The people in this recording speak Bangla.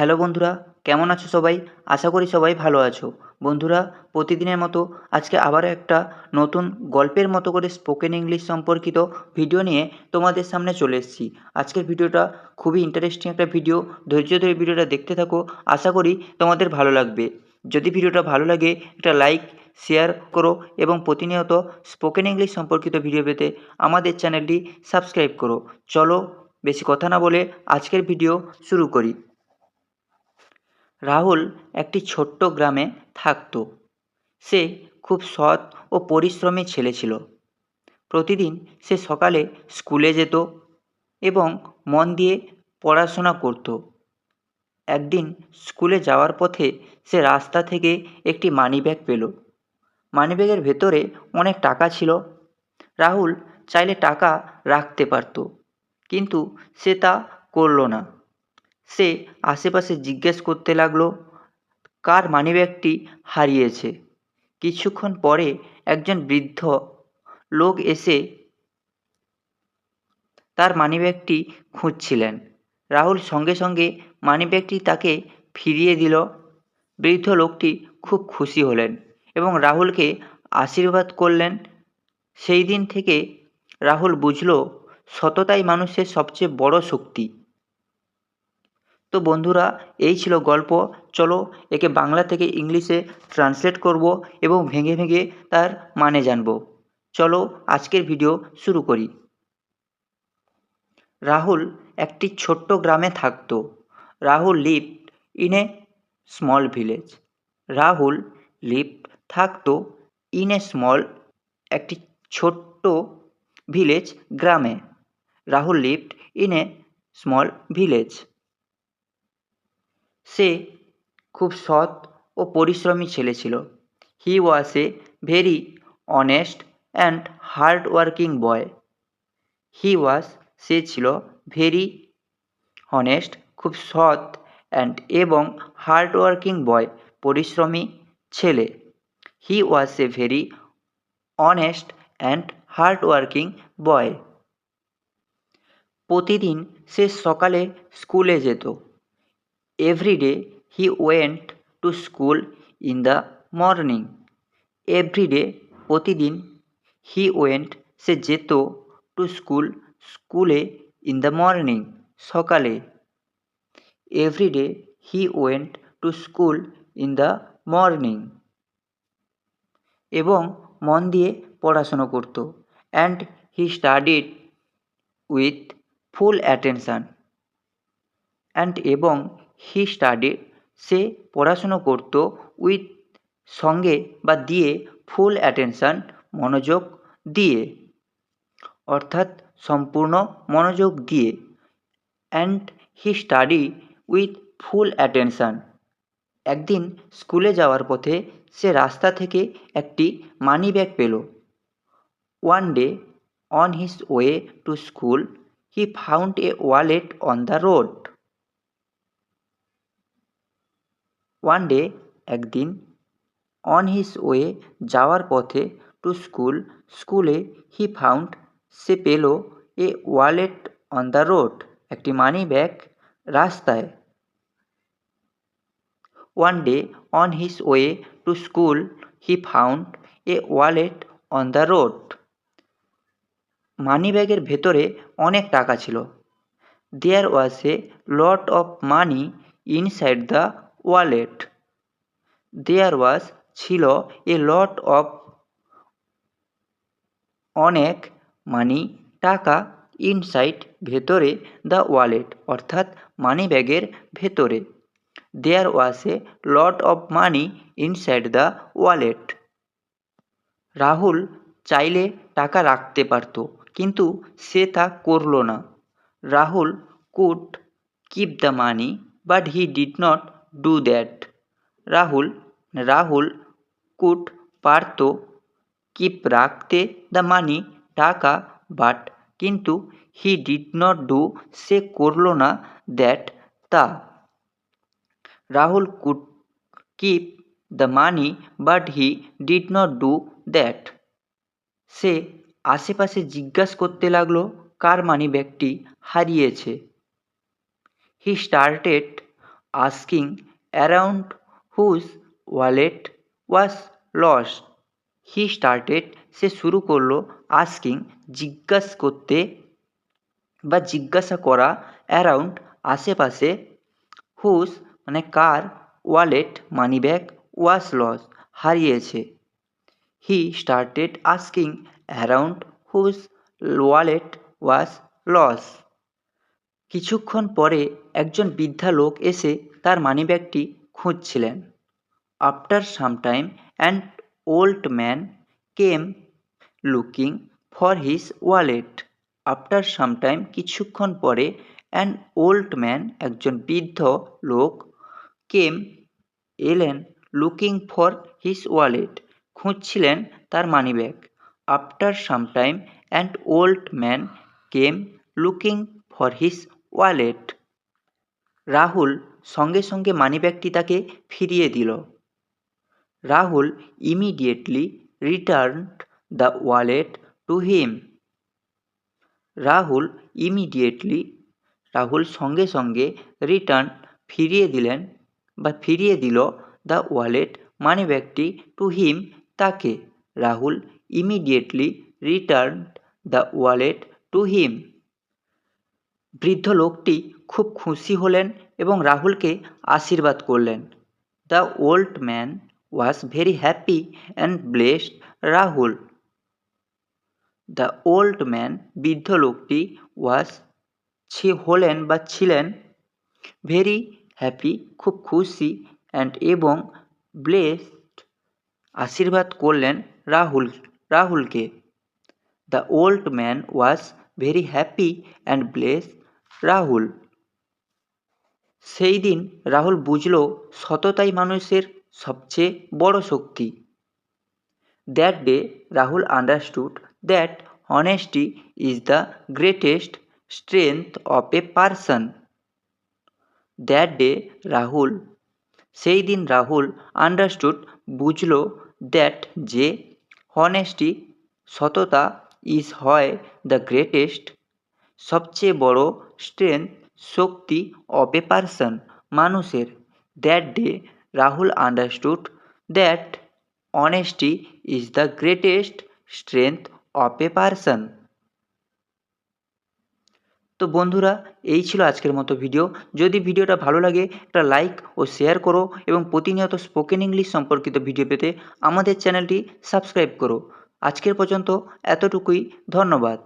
হ্যালো বন্ধুরা, কেমন আছো সবাই? আশা করি সবাই ভালো আছো। বন্ধুরা, প্রতিদিনের মতো আজকে আবারও একটা নতুন গল্পের মতো করে স্পোকেন ইংলিশ সম্পর্কিত ভিডিও নিয়ে তোমাদের সামনে চলে এসেছি। আজকের ভিডিওটা খুবই ইন্টারেস্টিং একটা ভিডিও ধৈর্য ধরে ভিডিওটা দেখতে থাকো। আশা করি তোমাদের ভালো লাগবে। যদি ভিডিওটা ভালো লাগে, একটা লাইক শেয়ার করো এবং প্রতিনিয়ত স্পোকেন ইংলিশ সম্পর্কিত ভিডিও পেতে আমাদের চ্যানেলটি সাবস্ক্রাইব করো। চলো, বেশি কথা না বলে আজকের ভিডিও শুরু করি। রাহুল একটি ছোট্ট গ্রামে থাকত। সে খুব সৎ ও পরিশ্রমী ছেলে ছিল। প্রতিদিন সে সকালে স্কুলে যেত এবং মন দিয়ে পড়াশোনা করত। একদিন স্কুলে যাওয়ার পথে সে রাস্তা থেকে একটি মানিব্যাগ পেল। মানিব্যাগের ভেতরে অনেক টাকা ছিল। রাহুল চাইলে টাকা রাখতে পারত, কিন্তু সে তা করল না। সে আশেপাশে জিজ্ঞেস করতে লাগল, কার মানিব্যাগটি হারিয়েছে? কিছুক্ষণ পরে একজন বৃদ্ধ লোক এসে তার মানিব্যাগটি খুঁজছিলেন। রাহুল সঙ্গে সঙ্গে মানিব্যাগটি তাকে ফিরিয়ে দিল। বৃদ্ধ লোকটি খুব খুশি হলেন এবং রাহুলকে আশীর্বাদ করলেন। সেই দিন থেকে রাহুল বুঝল, সততাই মানুষের সবচেয়ে বড় শক্তি। তো বন্ধুরা, এই ছিল গল্প। চলো একে বাংলা থেকে ইংলিশে ট্রান্সলেট করব এবং ভেঙে ভেঙে তার মানে জানব। চলো আজকের ভিডিও শুরু করি। রাহুল একটি ছোট্ট গ্রামে থাকতো। Rahul lived in a small village Rahul lived থাকতো ইন এ স্মল একটি ছোট্ট ভিলেজ গ্রামে। Rahul lived in a small village সে খুব সৎ ও পরিশ্রমী ছেলে ছিল। He was a very honest and hard working boy he was সে ছিল ভেরি অনেস্ট খুব সৎ অ্যান্ড এবং হার্ড ওয়ার্কিং বয় পরিশ্রমী ছেলে। He was a very honest and hard working boy প্রতিদিন সে সকালে স্কুলে যেত। Every day he went to school in the morning every day প্রতিদিন হি ওয়েন্ট সে যেত টু স্কুল স্কুলে ইন দ্য মর্নিং সকালে. Every day he went to school in the morning এবং মন দিয়ে পড়াশুনো করত। And he studied with full attention and এবং হি স্টাডিড সে পড়াশুনো করত, উইথ সঙ্গে বা দিয়ে ফুল অ্যাটেনশান, মনোযোগ দিয়ে। অর্থাৎ সম্পূর্ণ মনোযোগ দিয়ে। And he study with full attention একদিন স্কুলে যাওয়ার পথে সে রাস্তা থেকে একটি মানি ব্যাগ পেল। One day on his way to school he found a wallet on the road one day, একদিন অন হিজ ওয়ে যাওয়ার পথে টু স্কুল স্কুলে হি ফাউন্ড সে পেল a wallet on the road একটি মানি ব্যাগ রাস্তায়। One day on his way to school he found a wallet on the road money ব্যাগের ভেতরে অনেক টাকা ছিল। There was a lot of money inside the wallet there was ছিল এ লট অফ অনেক মানি টাকা ইনসাইড ভেতরে দ্য ওয়ালেট অর্থাৎ মানি ব্যাগের ভেতরে। There was a lot of money inside the wallet Rahul চাইলে টাকা রাখতে পারত, কিন্তু সে তা করল না। Rahul could keep the money but he did not do that Rahul Rahul could পারত কিপ রাখতে দ্য মানি টাকা বাট কিন্তু হি ডিড নট ডু সে করল না দ্যাট তা। Rahul could keep the money but he did not do that সে আশেপাশে জিজ্ঞাসা করতে লাগল, কার মানি ব্যাগটি হারিয়েছে? He started asking around whose wallet was lost. He started, সে শুরু করল asking, জিজ্ঞাস করতে বা জিজ্ঞাসা করা অ্যারাউন্ড আশেপাশে হুস মানে কার wallet money bag was lost হারিয়েছে he started asking around whose wallet was lost কিছুক্ষণ পরে একজন বৃদ্ধা লোক এসে তার মানিব্যাগটি খুঁজছিলেন। After some time and old man came looking for his wallet. After some time কিছুক্ষণ পরে অ্যান ওল্ড ম্যান একজন বৃদ্ধ লোক came along looking for his wallet, খুঁজছিলেন তার money bag. After some time and old man came looking for his wallet. Rahul সঙ্গে সঙ্গে মানিব্যাগটি তাকে ফিরিয়ে দিল। Rahul immediately returned the wallet to him. Rahul immediately, Rahul সঙ্গে সঙ্গে রিটার্ন ফিরিয়ে দিলেন বা ফিরিয়ে দিল দ্য ওয়ালেট মানি ব্যাগটি টু হিম তাকে। Rahul immediately return the wallet to him. বৃদ্ধ লোকটি খুব খুশি হলেন এবং রাহুলকে আশীর্বাদ করলেন। The old man was very happy and blessed Rahul. The old man বৃদ্ধ লোকটি ওয়াজ ছি হলেন বা ছিলেন? ভেরি হ্যাপি, খুব খুশি অ্যান্ড এবং ব্লেসড আশীর্বাদ করলেন রাহুল, রাহুলকে। The old man was very happy and bless Rahul. সেই দিন রাহুল বুঝল সততাই মানুষের সবচেয়ে বড় শক্তি। That day Rahul understood that honesty is the greatest strength of a person that day Rahul, সেই দিন রাহুল আন্ডারস্টুড বুঝল দ্যাট যে হনেস্টি সততা ইজ হয় দ্য গ্রেটেস্ট সবচেয়ে বড় স্ট্রেংথ, শক্তি অফ এ পারসন মানুষের। That day Rahul understood that honesty is the greatest strength of a person তো বন্ধুরা, এই ছিল আজকের মতো ভিডিও যদি ভিডিওটা ভালো লাগে, একটা লাইক ও শেয়ার করো এবং প্রতিনিয়ত স্পোকেন ইংলিশ সম্পর্কিত ভিডিও পেতে আমাদের চ্যানেলটি সাবস্ক্রাইব করো। আজকের পর্যন্ত এতটুকুই, ধন্যবাদ।